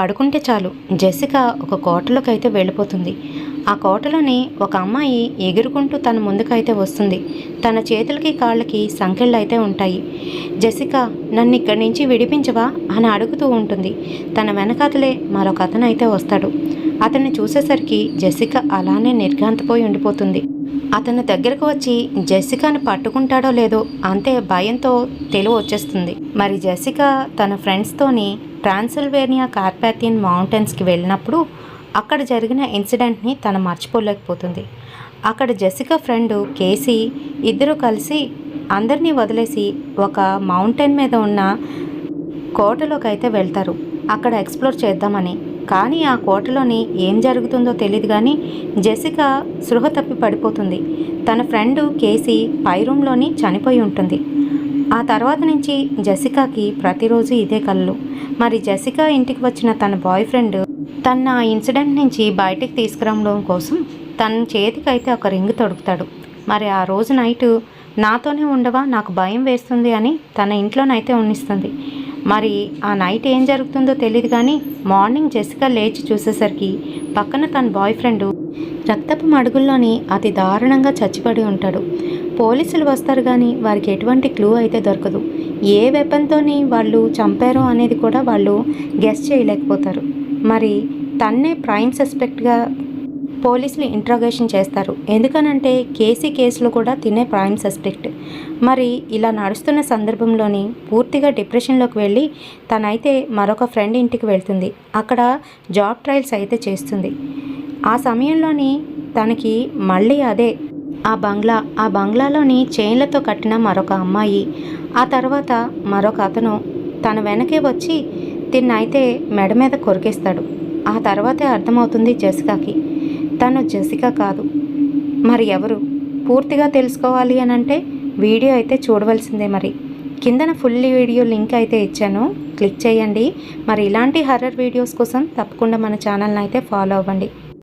పడుకుంటే చాలు. జెసిక ఒక కోటలోకి అయితే వెళ్ళిపోతుంది. ఆ కోటలోని ఒక అమ్మాయి ఎగురుకుంటూ తన ముందుకైతే వస్తుంది. తన చేతులకి కాళ్ళకి సంకెళ్ళు అయితే ఉంటాయి. జెసిక నన్ను ఇక్కడి నుంచి విడిపించవా? అని అడుగుతూ ఉంటుంది. తన వెనకాతలే మరొక అతను అయితే వస్తాడు. అతన్ని చూసేసరికి జెసిక అలానే నిర్ఘాంతపోయి ఉండిపోతుంది. అతను దగ్గరకు వచ్చి జెసికాను పట్టుకుంటాడో లేదో అంతే భయంతో తెలివి వచ్చేస్తుంది. మరి జెసికా తన ఫ్రెండ్స్తోని ట్రాన్సిల్వేనియా కార్పాథియన్ మౌంటైన్స్కి వెళ్ళినప్పుడు అక్కడ జరిగిన ఇన్సిడెంట్ని తను మర్చిపోలేకపోతుంది. అక్కడ జెసికా ఫ్రెండ్ కేసీ ఇద్దరు కలిసి అందరినీ వదిలేసి ఒక మౌంటైన్ మీద ఉన్న కోటలోకి అయితే వెళ్తారు. అక్కడ ఎక్స్ప్లోర్ చేద్దామని కానీ ఆ కోటలోని ఏం జరుగుతుందో తెలియదు కానీ జెసిక సృహ తప్పి పడిపోతుంది. తన ఫ్రెండ్ కేసీ పై రూమ్లోని చనిపోయి ఉంటుంది. ఆ తర్వాత నుంచి జెసికాకి ప్రతిరోజు ఇదే కళ్ళు మరి జెసికా ఇంటికి వచ్చిన తన బాయ్ ఫ్రెండ్ తన ఆ ఇన్సిడెంట్ నుంచి బయటికి తీసుకురావడం కోసం తన చేతికైతే ఒక రింగ్ తొడుకుతాడు. మరి ఆ రోజు నైట్ నాతోనే ఉండవా? నాకు భయం వేస్తుంది అని తన ఇంట్లోనైతే ఉన్నిస్తుంది. మరి ఆ నైట్ ఏం జరుగుతుందో తెలియదు కానీ మార్నింగ్ జెసికా లేచి చూసేసరికి పక్కన తన బాయ్ ఫ్రెండ్ రక్తపు మడుగుల్లోని అతి దారుణంగా చచ్చిపడి ఉంటాడు. పోలీసులు వస్తారు కానీ వారికి ఎటువంటి క్లూ అయితే దొరకదు. ఏ వెపన్తోని వాళ్ళు చంపారో అనేది కూడా వాళ్ళు గెస్ చేయలేకపోతారు. మరి తన్నే ప్రైమ్ సస్పెక్ట్గా పోలీసులు ఇంట్రాగేషన్ చేస్తారు. ఎందుకనంటే కేసీ కేసులో కూడా తినే ప్రైమ్ సస్పెక్ట్ మరి ఇలా నడుస్తున్న సందర్భంలోని పూర్తిగా డిప్రెషన్లోకి వెళ్ళి తనైతే మరొక ఫ్రెండ్ ఇంటికి వెళ్తుంది. అక్కడ జాబ్ ట్రయల్స్ అయితే చేస్తుంది. ఆ సమయంలోని తనకి మళ్ళీ అదే ఆ బంగ్లా ఆ బంగ్లాలోని చైన్లతో కట్టిన మరొక అమ్మాయి ఆ తర్వాత మరొక అతను తన వెనకే వచ్చి తిన్నైతే మెడ మీద కొరికేస్తాడు. ఆ తర్వాతే అర్థమవుతుంది జెసికాకి. తను జెసికా కాదు. మరి ఎవరు? పూర్తిగా తెలుసుకోవాలి అని అంటే వీడియో అయితే చూడవలసిందే మరి. కిందన ఫుల్ వీడియో లింక్ అయితే ఇచ్చాను. క్లిక్ చేయండి. మరి ఇలాంటి హర్రర్ వీడియోస్ కోసం తప్పకుండా మన ఛానల్ని అయితే ఫాలో అవ్వండి.